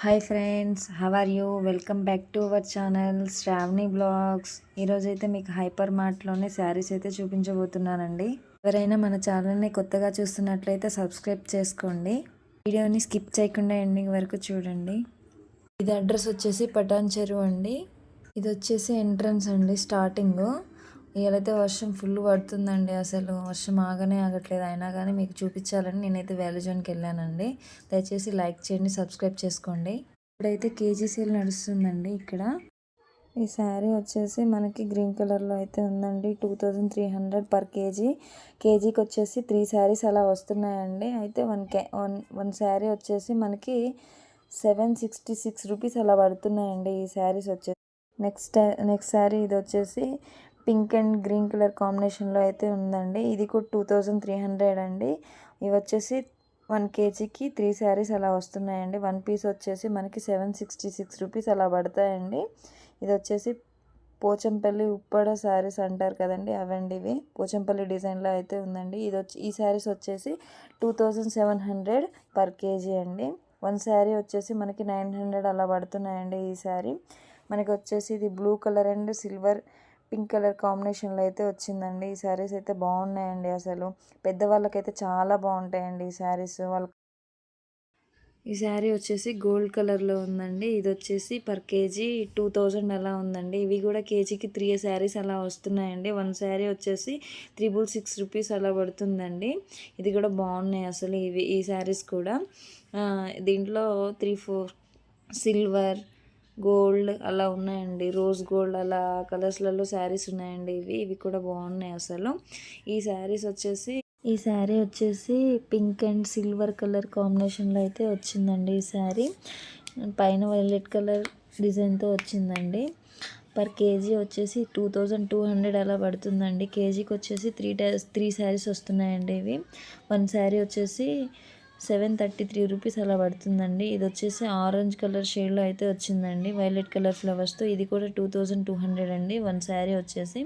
Hi friends how are you welcome back to our channel Shravani blogs ఈరోజైతే మీకు hyper మార్ట్లోనే saris అయితే చూపించబోతున్నానండి. ఎవరైనా మన ఛానల్ని కొత్తగా చూస్తున్నట్లయితే సబ్స్క్రైబ్ చేసుకోండి. వీడియోని స్కిప్ చేయకుండా ఎండింగ్ వరకు చూడండి. ఇది అడ్రస్ వచ్చేసి పటాన్ చెరువు అండి. ఇది వచ్చేసి ఎంట్రన్స్ అండి స్టార్టింగ్ ఇవాళైతే వర్షం ఫుల్ పడుతుందండి అసలు. వర్షం ఆగనే ఆగట్లేదు. అయినా కానీ మీకు చూపించాలని నేనైతే వ్యాలీజోన్కి వెళ్ళానండి. దయచేసి లైక్ చేయండి సబ్స్క్రైబ్ చేసుకోండి. ఇప్పుడైతే కేజీ సేల్ నడుస్తుందండి ఇక్కడ. ఈ శారీ వచ్చేసి మనకి గ్రీన్ కలర్లో అయితే ఉందండి. Two thousand three hundred per KG. కేజీకి వచ్చేసి త్రీ శారీస్ అలా వస్తున్నాయండి. అయితే one K one one saree వచ్చేసి మనకి సెవెన్ సిక్స్టీ సిక్స్ రూపీస్ అలా పడుతున్నాయండి ఈ శారీస్ వచ్చేసి. నెక్స్ట్ నెక్స్ట్ శారీ ఇది వచ్చేసి పింక్ అండ్ గ్రీన్ కలర్ కాంబినేషన్లో అయితే ఉందండి. ఇది కూడా టూ థౌజండ్ త్రీ హండ్రెడ్ అండి. ఇవి వచ్చేసి వన్ కేజీకి త్రీ శారీస్ అలా వస్తున్నాయండి. వన్ పీస్ వచ్చేసి మనకి సెవెన్ సిక్స్టీ సిక్స్ రూపీస్ అలా పడతాయండి. ఇది వచ్చేసి పోచంపల్లి ఉప్పడ శారీస్ అంటారు కదండి అవండి ఇవి. పోచంపల్లి డిజైన్లో అయితే ఉందండి. ఇది వచ్చి ఈ శారీస్ వచ్చేసి two thousand seven hundred per KG అండి. వన్ శారీ వచ్చేసి మనకి నైన్ హండ్రెడ్ అలా పడుతున్నాయండి ఈ శారీ. మనకి వచ్చేసి ఇది blue colour and silver pink colour కాంబినేషన్లో అయితే వచ్చిందండి. ఈ శారీస్ అయితే బాగున్నాయండి అసలు. పెద్దవాళ్ళకైతే చాలా బాగుంటాయండి ఈ శారీస్. వాళ్ళ ఈ శారీ వచ్చేసి గోల్డ్ కలర్లో ఉందండి. ఇది వచ్చేసి పర్ కేజీ టూ థౌజండ్ అలా ఉందండి. ఇవి కూడా కేజీకి త్రీ శారీస్ అలా వస్తున్నాయండి. వన్ శారీ వచ్చేసి త్రిబుల్ సిక్స్ రూపీస్ అలా పడుతుందండి. ఇది కూడా బాగున్నాయి అసలు ఇవి ఈ శారీస్ కూడా. దీంట్లో త్రీ ఫోర్ సిల్వర్ గోల్డ్ అలా ఉన్నాయండి. రోజ్ గోల్డ్ అలా కలర్స్లలో శారీస్ ఉన్నాయండి ఇవి. ఇవి కూడా బాగున్నాయి అసలు. ఈ శారీస్ వచ్చేసి ఈ శారీ వచ్చేసి పింక్ అండ్ సిల్వర్ కలర్ కాంబినేషన్లో అయితే వచ్చిందండి ఈ శారీ. పైన వైలెట్ కలర్ డిజైన్తో వచ్చిందండి. పర్ కేజీ వచ్చేసి టూ థౌజండ్ టూ హండ్రెడ్ అలా పడుతుందండి. కేజీకి వచ్చేసి త్రీ త్రీ శారీస్ వస్తున్నాయండి ఇవి. వన్ శారీ వచ్చేసి సెవెన్ థర్టీ త్రీ రూపీస్ అలా పడుతుందండి. ఇది వచ్చేసి ఆరెంజ్ కలర్ షేడ్లో అయితే వచ్చిందండి. వైలెట్ కలర్ ఫ్లవర్స్తో ఇది కూడా టూ థౌజండ్ టూ హండ్రెడ్ అండి. వన్ శారీ వచ్చేసి.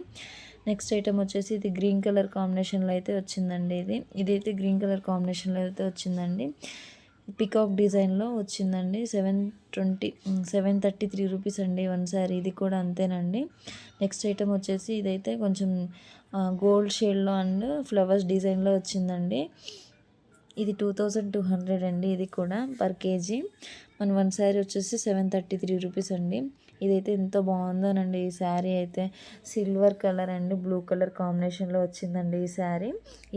నెక్స్ట్ ఐటమ్ వచ్చేసి ఇది గ్రీన్ కలర్ కాంబినేషన్లో అయితే వచ్చిందండి ఇది. ఇదైతే గ్రీన్ కలర్ కాంబినేషన్లో అయితే వచ్చిందండి. పికాక్ డిజైన్లో వచ్చిందండి. Seven twenty seven thirty three rupees అండి వన్ శారీ. ఇది కూడా అంతేనండి. నెక్స్ట్ ఐటమ్ వచ్చేసి ఇదైతే కొంచెం గోల్డ్ షేడ్లో అండ్ ఫ్లవర్స్ డిజైన్లో వచ్చిందండి. ఇది టూ థౌజండ్ టూ హండ్రెడ్ అండి ఇది కూడా పర్ కేజీ. మన వన్ శారీ వచ్చేసి సెవెన్ థర్టీ త్రీ రూపీస్ అండి. ఇదైతే ఎంత బాగుందోనండి ఈ శారీ అయితే. Silver colour and blue colour కాంబినేషన్లో వచ్చిందండి ఈ శారీ.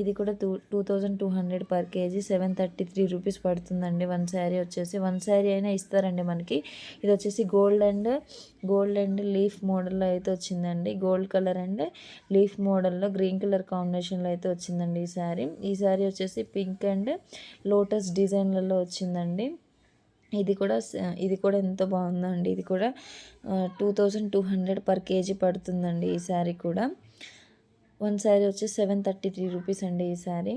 ఇది కూడా two two thousand two hundred per KG seven thirty three rupees పడుతుందండి వన్ శారీ వచ్చేసి. వన్ శారీ అయినా ఇస్తారండి మనకి. ఇది వచ్చేసి gold and gold and leaf మోడల్లో అయితే వచ్చిందండి. గోల్డ్ కలర్ అండ్ లీఫ్ మోడల్లో గ్రీన్ కలర్ కాంబినేషన్లో అయితే వచ్చిందండి ఈ శారీ. ఈ శారీ వచ్చేసి పింక్ అండ్ లోటస్ డిజైన్లలో వచ్చిందండి. ఇది కూడా ఇది కూడా ఎంత బాగుందండి. ఇది కూడా two thousand two hundred per KG పడుతుందండి ఈ శారీ కూడా. వన్ శారీ వచ్చి సెవెన్ థర్టీ త్రీ రూపీస్ అండి ఈ శారీ.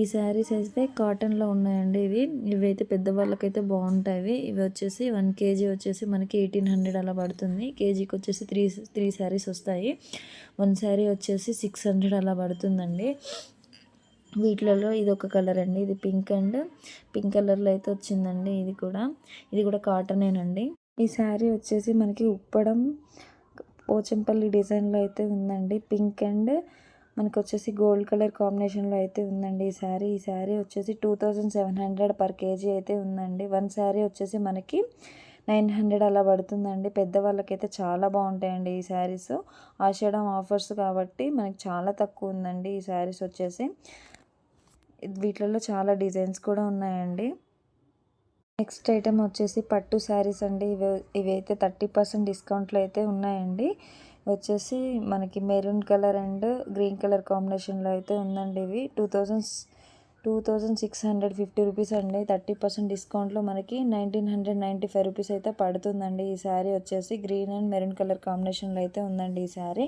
ఈ శారీస్ అయితే కాటన్లో ఉన్నాయండి ఇవి. ఇవి అయితే పెద్దవాళ్ళకైతే బాగుంటాయి. ఇవి వచ్చేసి వన్ కేజీ వచ్చేసి మనకి ఎయిటీన్ హండ్రెడ్ అలా పడుతుంది. కేజీకి వచ్చేసి త్రీ త్రీ శారీస్ వస్తాయి. వన్ శారీ వచ్చేసి సిక్స్ హండ్రెడ్ అలా పడుతుందండి. వీటిలలో ఇది ఒక కలర్ అండి. ఇది పింక్ అండ్ పింక్ కలర్లో అయితే వచ్చిందండి ఇది కూడా. ఇది కూడా కాటనేనండి ఈ శారీ వచ్చేసి మనకి ఉప్పడం పోచంపల్లి డిజైన్లో అయితే ఉందండి. పింక్ అండ్ మనకు వచ్చేసి గోల్డ్ కలర్ కాంబినేషన్లో అయితే ఉందండి ఈ శారీ ఈ శారీ వచ్చేసి two thousand seven hundred per KG అయితే ఉందండి. వన్ శారీ వచ్చేసి మనకి నైన్ హండ్రెడ్ అలా పడుతుందండి. పెద్దవాళ్ళకైతే చాలా బాగుంటాయండి ఈ శారీస్ ఆషాఢం ఆఫర్స్ కాబట్టి మనకి చాలా తక్కువ ఉందండి ఈ శారీస్ వచ్చేసి. వీటిలలో చాలా డిజైన్స్ కూడా ఉన్నాయండి. నెక్స్ట్ ఐటెం వచ్చేసి పట్టు శారీస్ అండి. ఇవి ఇవైతే థర్టీ పర్సెంట్ డిస్కౌంట్లో అయితే ఉన్నాయండి. వచ్చేసి మనకి maroon colour and green colour కాంబినేషన్లో అయితే ఉందండి ఇవి. Two thousand two thousand six hundred fifty rupees అండి. థర్టీ పర్సెంట్ డిస్కౌంట్లో మనకి nineteen hundred ninety five rupees అయితే పడుతుందండి ఈ శారీ వచ్చేసి. గ్రీన్ అండ్ మెరూన్ కలర్ కాంబినేషన్లో అయితే ఉందండి ఈ శారీ.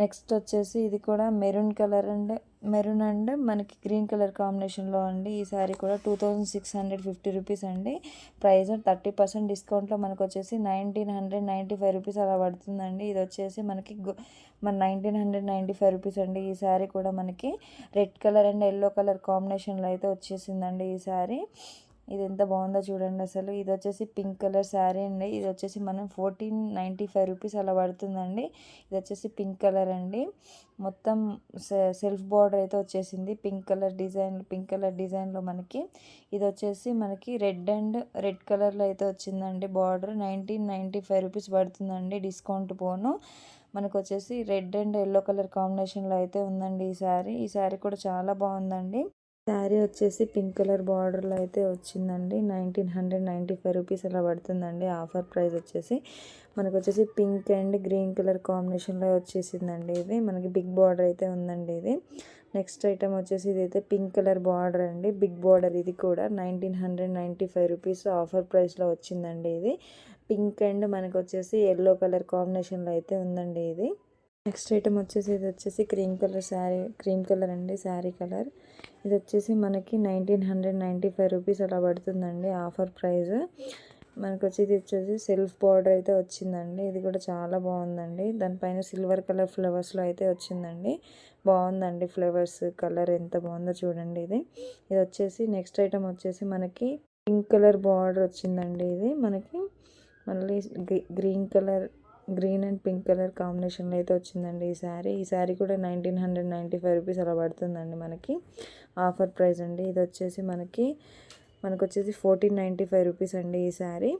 నెక్స్ట్ వచ్చేసి ఇది కూడా maroon colour and maroon and మనకి గ్రీన్ కలర్ కాంబినేషన్లో అండి. ఈ శారీ కూడా two thousand six hundred fifty rupees అండి. ప్రైస్ థర్టీ పర్సెంట్ డిస్కౌంట్లో మనకు వచ్చేసి nineteen hundred ninety five rupees అలా పడుతుందండి. ఇది వచ్చేసి మనకి మన nineteen hundred ninety five rupees అండి. ఈ శారీ కూడా మనకి red colour and yellow colour కాంబినేషన్లో అయితే వచ్చేసిందండి ఈ శారీ ఇది ఎంత బాగుందో చూడండి అసలు. ఇది వచ్చేసి పింక్ కలర్ శారీ అండి. ఇది వచ్చేసి మనం ఫోర్టీన్ నైంటీ ఫైవ్ రూపీస్ అలా పడుతుందండి. ఇది వచ్చేసి పింక్ కలర్ అండి. మొత్తం సెల్ఫ్ బార్డర్ అయితే వచ్చేసింది. Pink colour design pink colour డిజైన్లో మనకి. ఇది వచ్చేసి మనకి రెడ్ అండ్ రెడ్ కలర్లో అయితే వచ్చిందండి border. Nineteen ninety five rupees పడుతుందండి డిస్కౌంట్ పోను. మనకు వచ్చేసి రెడ్ అండ్ ఎల్లో కలర్ కాంబినేషన్లో అయితే ఉందండి ఈ శారీ. ఈ శారీ కూడా చాలా బాగుందండి. శారీ వచ్చేసి పింక్ కలర్ బార్డర్లో అయితే వచ్చిందండి. Nineteen hundred ninety five rupees అలా పడుతుందండి. ఆఫర్ ప్రైస్ వచ్చేసి మనకు వచ్చేసి పింక్ అండ్ గ్రీన్ కలర్ కాంబినేషన్లో వచ్చేసిందండి ఇది. మనకి బిగ్ బార్డర్ అయితే ఉందండి ఇది. నెక్స్ట్ ఐటమ్ వచ్చేసి ఇది అయితే పింక్ కలర్ బార్డర్ అండి. బిగ్ బార్డర్ ఇది కూడా nineteen hundred ninety five rupees offer ప్రైస్లో వచ్చిందండి ఇది. పింక్ అండ్ మనకు వచ్చేసి ఎల్లో కలర్ కాంబినేషన్లో అయితే ఉందండి ఇది. నెక్స్ట్ ఐటమ్ వచ్చేసి ఇది వచ్చేసి cream colour saree cream colour అండి శారీ కలర్. ఇది వచ్చేసి మనకి nineteen hundred ninety five rupees అలా పడుతుందండి ఆఫర్ ప్రైస్. మనకు వచ్చి ఇది వచ్చేసి సెల్ఫ్ బార్డర్ అయితే వచ్చిందండి. ఇది కూడా చాలా బాగుందండి. దానిపైన సిల్వర్ కలర్ ఫ్లవర్స్లో అయితే వచ్చిందండి. బాగుందండి ఫ్లవర్స్ కలర్ ఎంత బాగుందో చూడండి ఇది. ఇది వచ్చేసి నెక్స్ట్ ఐటమ్ వచ్చేసి మనకి పింక్ కలర్ బార్డర్ వచ్చిందండి ఇది. మనకి మళ్ళీ green colour green and pink colour కాంబినేషన్లో అయితే వచ్చిందండి ఈ శారీ. ఈ శారీ కూడా nineteen hundred ninety five rupees అలా పడుతుందండి మనకి. ఆఫర్ ప్రైస్ అండి. ఇది వచ్చేసి మనకి మనకు వచ్చేసి ఫోర్టీన్ నైంటీ ఫైవ్ రూపీస్ అండి ఈ శారీ.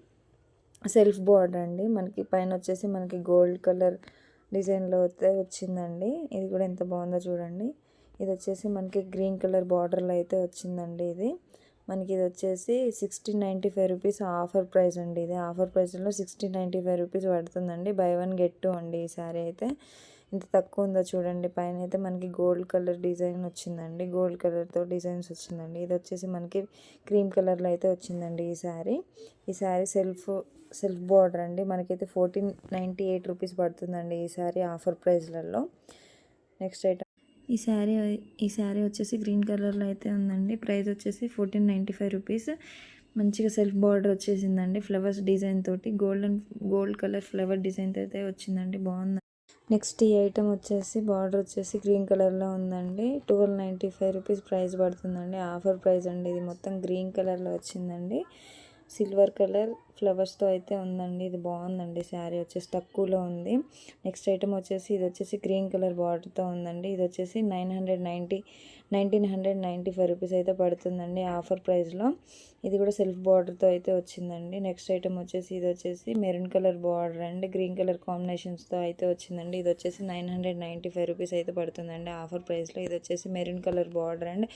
సెల్ఫ్ బోర్డర్ అండి. మనకి పైన వచ్చేసి మనకి గోల్డ్ కలర్ డిజైన్లో అయితే వచ్చిందండి. ఇది కూడా ఎంత బాగుందో చూడండి. ఇది వచ్చేసి మనకి గ్రీన్ కలర్ బార్డర్లో అయితే వచ్చిందండి ఇది. మనకి ఇది వచ్చేసి sixteen ninety five rupees offer price అండి ఇది. ఆఫర్ ప్రైస్లో సిక్స్టీన్ నైంటీ ఫైవ్ రూపీస్ పడుతుందండి. బై వన్ గెట్ టూ అండి ఈ సారీ అయితే. ఇంత తక్కువ ఉందో చూడండి. పైన అయితే మనకి గోల్డ్ కలర్ డిజైన్ వచ్చిందండి. గోల్డ్ కలర్తో డిజైన్స్ వచ్చిందండి. ఇది వచ్చేసి మనకి క్రీమ్ కలర్లో అయితే వచ్చిందండి ఈ శారీ. ఈ శారీ సెల్ఫ్ సెల్ఫ్ బార్డర్ అండి. మనకైతే ఫోర్టీన్ నైంటీ ఎయిట్ రూపీస్ పడుతుందండి ఈ శారీ ఆఫర్ ప్రైస్లలో. నెక్స్ట్ ఐటమ్ ఈ శారీ ఈ శారీ వచ్చేసి గ్రీన్ కలర్లో అయితే ఉందండి. ప్రైస్ వచ్చేసి ఫోర్టీన్ నైంటీ ఫైవ్ రూపీస్. మంచిగా సెల్ఫ్ బార్డర్ వచ్చేసిందండి ఫ్లవర్స్ డిజైన్ తోటి. Golden gold colour flower design అయితే వచ్చిందండి. బాగుంది. నెక్స్ట్ ఈ ఐటమ్ వచ్చేసి బార్డర్ వచ్చేసి గ్రీన్ కలర్లో ఉందండి. Twelve ninety five rupees price పడుతుందండి. ఆఫర్ ప్రైస్ అండి. ఇది మొత్తం గ్రీన్ కలర్లో వచ్చిందండి. సిల్వర్ కలర్ ఫ్లవర్స్తో అయితే ఉందండి. ఇది బాగుందండి. శారీ వచ్చేసి తక్కువలో ఉంది. నెక్స్ట్ ఐటమ్ వచ్చేసి ఇది వచ్చేసి గ్రీన్ కలర్ బార్డర్తో ఉందండి. ఇది వచ్చేసి nine hundred ninety nineteen hundred ninety five rupees అయితే పడుతుందండి ఆఫర్ ప్రైస్లో. ఇది కూడా సెల్ఫ్ బార్డర్తో అయితే వచ్చిందండి. నెక్స్ట్ ఐటమ్ వచ్చేసి ఇది వచ్చేసి maroon colour border and green colour కాంబినేషన్స్తో అయితే వచ్చిందండి. ఇది వచ్చేసి nine hundred ninety five rupees అయితే పడుతుందండి ఆఫర్ ప్రైస్లో. ఇది వచ్చేసి maroon colour border and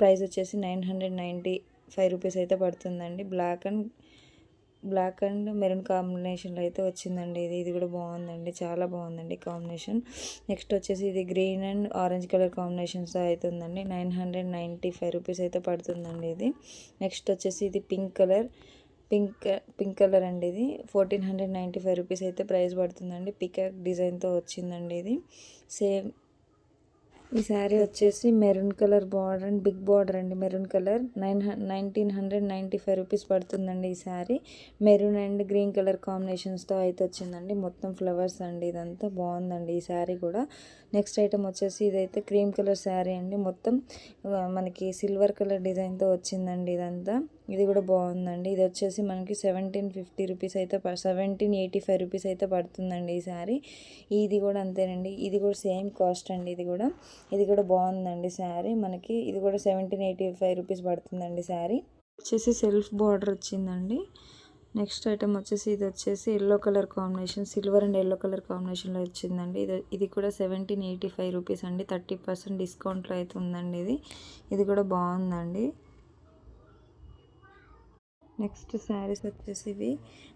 price వచ్చేసి nine hundred ninety five rupees అయితే పడుతుందండి. Black and black and maroon కాంబినేషన్లో అయితే వచ్చిందండి ఇది. ఇది కూడా బాగుందండి. చాలా బాగుందండి కాంబినేషన్. నెక్స్ట్ వచ్చేసి ఇది గ్రీన్ అండ్ ఆరెంజ్ కలర్ కాంబినేషన్స్తో అయితే ఉందండి nine hundred ninety five rupees అయితే పడుతుందండి ఇది. నెక్స్ట్ వచ్చేసి ఇది pink colour pink pink colour అండి ఇది. Fourteen hundred ninety five rupees అయితే ప్రైస్ పడుతుందండి. పికాక్ డిజైన్తో వచ్చిందండి ఇది. సేమ్ ఈ శారీ వచ్చేసి maroon colour border and big border అండి. Maroon colour nine nineteen hundred ninety five rupees పడుతుందండి ఈ saree. Maroon and green colour కాంబినేషన్స్తో అయితే వచ్చిందండి. మొత్తం ఫ్లవర్స్ అండి ఇదంతా బాగుందండి ఈ శారీ కూడా. నెక్స్ట్ ఐటమ్ వచ్చేసి ఇదైతే క్రీమ్ కలర్ శారీ అండి. మొత్తం మనకి సిల్వర్ కలర్ డిజైన్తో వచ్చిందండి ఇదంతా. ఇది కూడా బాగుందండి. ఇది వచ్చేసి మనకి సెవెంటీన్ ఫిఫ్టీ రూపీస్ అయితే సెవెంటీన్ ఎయిటీ ఫైవ్ రూపీస్ అయితే పడుతుందండి ఈ శారీ. ఇది కూడా అంతేనండి. ఇది కూడా సేమ్ కాస్ట్ అండి ఇది కూడా. ఇది కూడా బాగుందండి శారీ మనకి. ఇది కూడా సెవెంటీన్ ఎయిటీ ఫైవ్ రూపీస్ పడుతుందండి శారీ. వచ్చేసి సెల్ఫ్ బార్డర్ వచ్చిందండి. నెక్స్ట్ ఐటమ్ వచ్చేసి ఇది వచ్చేసి yellow colour combination silver and yellow colour కాంబినేషన్లో వచ్చిందండి ఇది ఇది కూడా సెవెంటీన్ ఎయిటీ ఫైవ్ రూపీస్ అండి. థర్టీ పర్సెంట్ డిస్కౌంట్లో అయితే ఉందండి ఇది. ఇది కూడా బాగుందండి. నెక్స్ట్ శారీస్ వచ్చేసి ఇవి.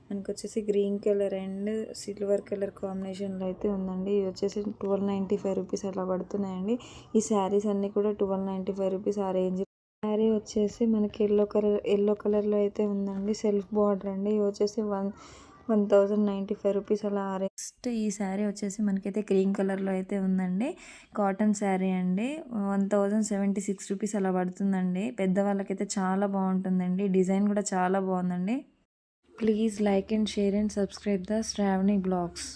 మనకు వచ్చేసి green colour and silver colour కాంబినేషన్లో అయితే ఉందండి. ఇవి వచ్చేసి ట్వెల్వ్ నైంటీ ఫైవ్ రూపీస్ అలా పడుతున్నాయండి. ఈ శారీస్ అన్నీ కూడా ట్వెల్వ్ నైంటీ ఫైవ్ రూపీస్ ఆ రేంజ్. శారీ వచ్చేసి మనకి ఎల్లో కలర్ ఎల్లో కలర్లో అయితే ఉందండి. సెల్ఫ్ బార్డర్ అండి. ఇవి వచ్చేసి one one thousand ninety five rupees అలా నెక్స్ట్ ఈ శారీ వచ్చేసి మనకైతే క్రీమ్ కలర్లో అయితే ఉందండి. కాటన్ శారీ అండి. One thousand seventy six rupees అలా పడుతుందండి. పెద్దవాళ్ళకైతే చాలా బాగుంటుందండి. డిజైన్ కూడా చాలా బాగుందండి. Please like and share and subscribe the Shravani blogs.